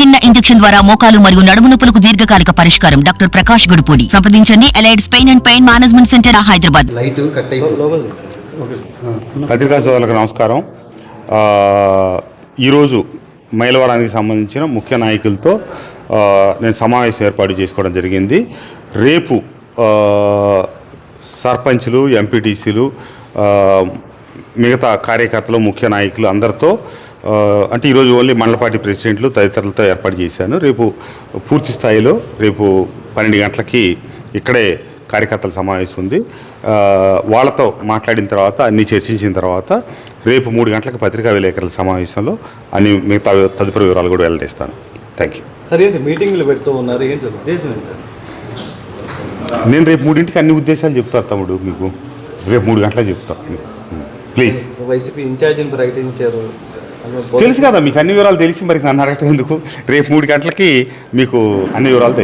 చిన్న ఇంజెక్షన్ ద్వారా మోకాలు మరియు నడుము నొప్పులకు దీర్ఘకాలిక పరిష్కారం. డాక్టర్ ప్రకాష్ గుడిపూడి. సంప్రదించండి. ఎలైడ్స్ pain and pain management centre Hyderabad. Light cut అయిపోయింది పత్రికా సోదరులకు నమస్కారం. ఆ, ఈరోజు మైలవరానికి సంబంధించిన ముఖ్య నాయకులతో నేను సమావేశం ఏర్పాటు చేసుకోవడం జరిగింది. రేపు ఆ, సర్పంచ్లు ఎంపీటీసీలు మిగతా కార్యకర్తలు ముఖ్య నాయకులు అందరితో అంటే ఈరోజు ఓన్లీ మండలపార్టీ ప్రెసిడెంట్లు తదితరులతో ఏర్పాటు చేశాను. రేపు పూర్తి స్థాయిలో రేపు పన్నెండు గంటలకి ఇక్కడే కార్యకర్తల సమావేశం ఉంది. వాళ్ళతో మాట్లాడిన తర్వాత అన్ని చర్చించిన తర్వాత రేపు మూడు గంటలకు పత్రికా విలేకరుల సమావేశంలో అన్ని మిగతా తదుపరి వివరాలు కూడా వెల్లడిస్తాను. థ్యాంక్ యూ సార్ ఏం సార్ మీటింగ్లు పెడుతూ ఉన్నారు ఏం సార్ ఉద్దేశం ఏంటి సార్? నేను రేపు మూడింటికి అన్ని ఉద్దేశాలు చెప్తాను తమ్ముడు మీకు. రేపు మూడు గంటలకు చెప్తాను ప్లీజ్ వైసీపీ ఇన్ఛార్జిని ప్రకటించారు. తెలుసు కదా మీకు అన్ని వివరాలు తెలిసి మరి నన్ను అడగటం ఎందుకు? రేపు మూడు గంటలకి మీకు అన్ని వివరాలు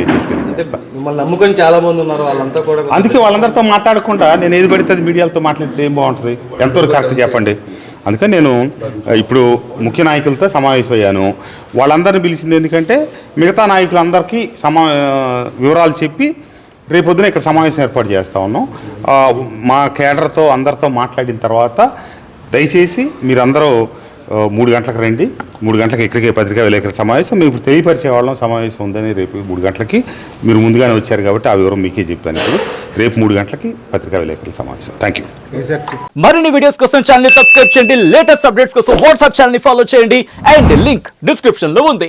మిమ్మల్ని నమ్ముకొని చాలా మంది ఉన్నారు వాళ్ళంతా కూడా అందుకే వాళ్ళందరితో మాట్లాడకుండా నేను ఏది పడితే మీడియాలతో మాట్లాడితే ఏం బాగుంటుంది? ఎంతవరకు కరెక్ట్ చెప్పండి. అందుకని నేను ఇప్పుడు ముఖ్య నాయకులతో సమావేశం అయ్యాను వాళ్ళందరిని పిలిచింది ఎందుకంటే మిగతా నాయకులందరికీ సమా వివరాలు చెప్పి రేపొద్దున ఇక్కడ సమావేశం ఏర్పాటు చేస్తా ఉన్నాం. మా కేడర్తో అందరితో మాట్లాడిన తర్వాత దయచేసి మీరందరూ మూడు గంటలకు రండి. మూడు గంటలకు ఇక్కడికే పత్రికా విలేకరుల సమావేశం. మీకు ఇప్పుడు తెలియపరిచే వాళ్ళం సమావేశం ఉందని రేపు మూడు గంటలకి మీరు ముందుగానే వచ్చారు కాబట్టి ఆ వివరం మీకే చెప్పాను ఇప్పుడు. రేపు మూడు గంటలకి పత్రికా విలేకరుల సమావేశం. థ్యాంక్ యూ మరిన్ని వీడియోస్ కోసం ఛానల్ సబ్స్క్రైబ్ చేయండి. లేటెస్ట్ అప్డేట్స్ కోసం వాట్సాప్ ఛానల్ ఫాలో చేయండి. అండ్ లింక్ డిస్క్రిప్షన్లో ఉంది.